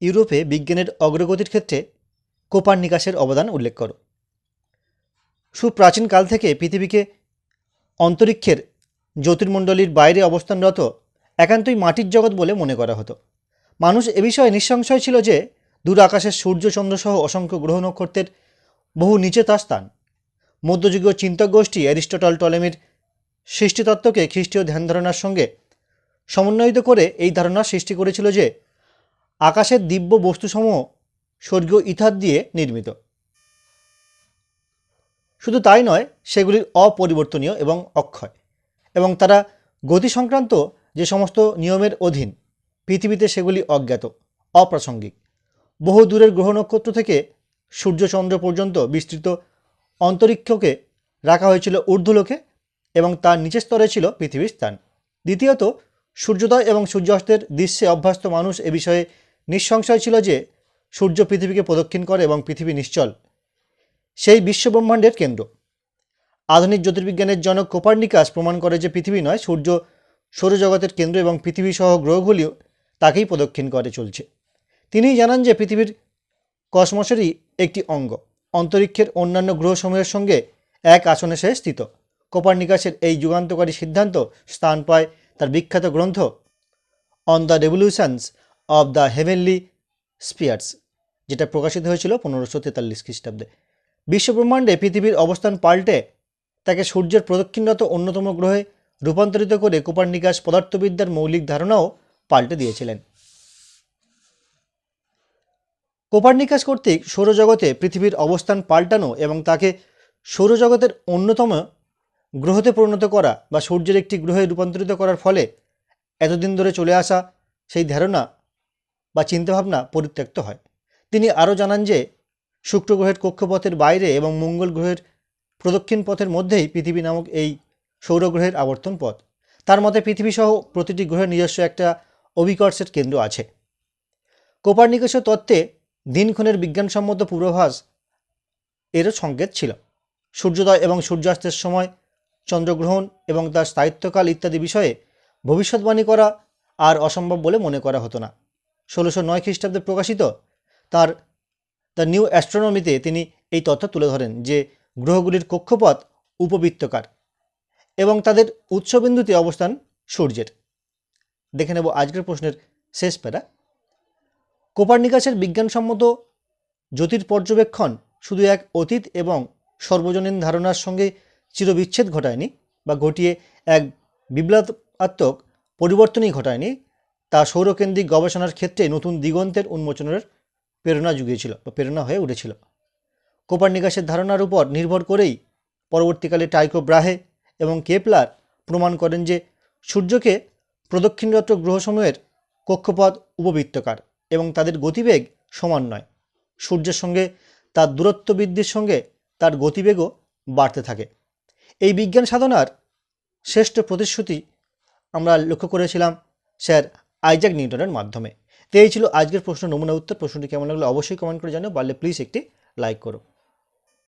ইউরোপে বিজ্ঞানের অগ্রগতির ক্ষেত্রে কোপার্নিকাসের অবদান উল্লেখ করো। সুপ্রাচীন কাল থেকে পৃথিবীকে অন্তরিক্ষের জ্যোতির্মণ্ডলীর বাইরে অবস্থানরত একান্তই মাটির জগৎ বলে মনে করা হতো। মানুষ এ বিষয়ে নিঃসংশয় ছিল যে দূর আকাশের সূর্য চন্দ্রসহ অসংখ্য গ্রহ নক্ষত্রের বহু নিচে তার স্থান। মধ্যযুগীয় চিন্তক গোষ্ঠী অ্যারিস্টটল টলেমির সৃষ্টিতত্ত্বকে খ্রিস্টীয় ধ্যান ধারণার সঙ্গে সমন্বয়িত করে এই ধারণা সৃষ্টি করেছিল যে আকাশের দিব্য বস্তুসমূহ স্বর্গীয় ইথার দিয়ে নির্মিত। শুধু তাই নয়, সেগুলির অপরিবর্তনীয় এবং অক্ষয়। এবং তারা গতি সংক্রান্ত যে সমস্ত নিয়মের অধীন, পৃথিবীতে সেগুলি অজ্ঞাত, অপ্রাসঙ্গিক। বহু দূরের গ্রহ নক্ষত্র থেকে সূর্যচন্দ্র পর্যন্ত বিস্তৃত অন্তরিক্ষকে রাখা হয়েছিল ঊর্ধ্বলোকে এবং তার নিচের স্তরে ছিল পৃথিবীর স্থান। দ্বিতীয়ত, সূর্যোদয় এবং সূর্যাস্তের দৃশ্যে অভ্যস্ত মানুষ এ বিষয়ে নিঃসংশয় ছিল যে সূর্য পৃথিবীকে প্রদক্ষিণ করে এবং পৃথিবী নিশ্চল। সেই বিশ্বব্রহ্মাণ্ডের কেন্দ্র। আধুনিক জ্যোতির্বিজ্ঞানের জনক কোপার্নিকাস প্রমাণ করে যে পৃথিবী নয়, সূর্য সৌরজগতের কেন্দ্র এবং পৃথিবী সহ গ্রহগুলিও তাকেই প্রদক্ষিণ করে চলছে। তিনিই জানান যে পৃথিবীর কসমসেরই একটি অঙ্গ। অন্তরিক্ষের অন্যান্য গ্রহসমূহের সঙ্গে এক আসনে সে স্থিত। কোপার্নিকাসের এই যুগান্তকারী সিদ্ধান্ত স্থান পায় তার বিখ্যাত গ্রন্থ on the revolutions of the heavenly spheres, যেটা প্রকাশিত হয়েছিল পনেরোশো তেতাল্লিশ খ্রিস্টাব্দে। বিশ্বব্রহ্মাণ্ডে পৃথিবীর অবস্থান পাল্টে তাকে সূর্যের প্রদক্ষিণরত অন্যতম গ্রহে রূপান্তরিত করে কোপার্নিকাস পদার্থবিদ্যার মৌলিক ধারণাও পাল্টে দিয়েছিলেন। কোপার্নিকাস কর্তৃক সৌরজগতে পৃথিবীর অবস্থান পাল্টানো এবং তাকে সৌরজগতের অন্যতম গ্রহতে পরিণত করা বা সূর্যের একটি গ্রহে রূপান্তরিত করার ফলে এতদিন ধরে চলে আসা সেই ধারণা বা চিন্তাভাবনা পরিত্যক্ত হয়। তিনি আরও জানান যে, শুক্র গ্রহের কক্ষপথের বাইরে এবং মঙ্গল গ্রহের প্রদক্ষিণ পথের মধ্যেই পৃথিবী নামক এই সৌরগ্রহের আবর্তন পথ। তার মতে পৃথিবীসহ প্রতিটি গ্রহের নিজস্ব একটা অভিকর্ষের কেন্দ্র আছে। কোপার্নিকাসের তত্ত্বে দিনক্ষণের বিজ্ঞানসম্মত পূর্বাভাস এরও সংকেত ছিল। সূর্যোদয় এবং সূর্যাস্তের সময় চন্দ্রগ্রহণ এবং তার স্থায়িত্বকাল ইত্যাদি বিষয়ে ভবিষ্যৎবাণী করা আর অসম্ভব বলে মনে করা হতো না। ষোলোশো নয় খ্রিস্টাব্দে প্রকাশিত তার দ্য নিউ অ্যাস্ট্রোনমিতে তিনি এই তথ্য তুলে ধরেন যে গ্রহগুলির কক্ষপথ উপবৃত্তকার এবং তাদের উৎসবিন্দুতে অবস্থান সূর্যের। দেখে নেব আজকের প্রশ্নের শেষ প্যারা। কোপার্নিকাসের বিজ্ঞানসম্মত জ্যোতির পর্যবেক্ষণ শুধু এক অতীত এবং সর্বজনীন ধারণার সঙ্গে চিরবিচ্ছেদ ঘটায়নি বা ঘটিয়ে এক বিপ্লবাত্মক পরিবর্তনই ঘটায়নি। তা সৌরকেন্দ্রিক গবেষণার ক্ষেত্রে নতুন দিগন্তের উন্মোচনের প্রেরণা জুগিয়েছিল বা প্রেরণা হয়ে উঠেছিল। কোপার্নিকাসের ধারণার উপর নির্ভর করেই পরবর্তীকালে টাইকো ব্রাহে এবং কেপলার প্রমাণ করেন যে সূর্যকে প্রদক্ষিণরত গ্রহসমূহের কক্ষপথ উপবৃত্তকার এবং তাদের গতিবেগ সমান নয়। সূর্যের সঙ্গে তার দূরত্ব বৃদ্ধির সঙ্গে তার গতিবেগও বাড়তে থাকে। এই বিজ্ঞান সাধনার শ্রেষ্ঠ প্রতিশ্রুতি আমরা লক্ষ্য করেছিলাম স্যার আইজাক নিউটনের মাধ্যমে। তো এই ছিল আজকের প্রশ্ন, নমুনা উত্তর। প্রশ্নটি কেমন লাগল অবশ্যই কমেন্ট করে জানো পারলে প্লিজ একটি লাইক করো।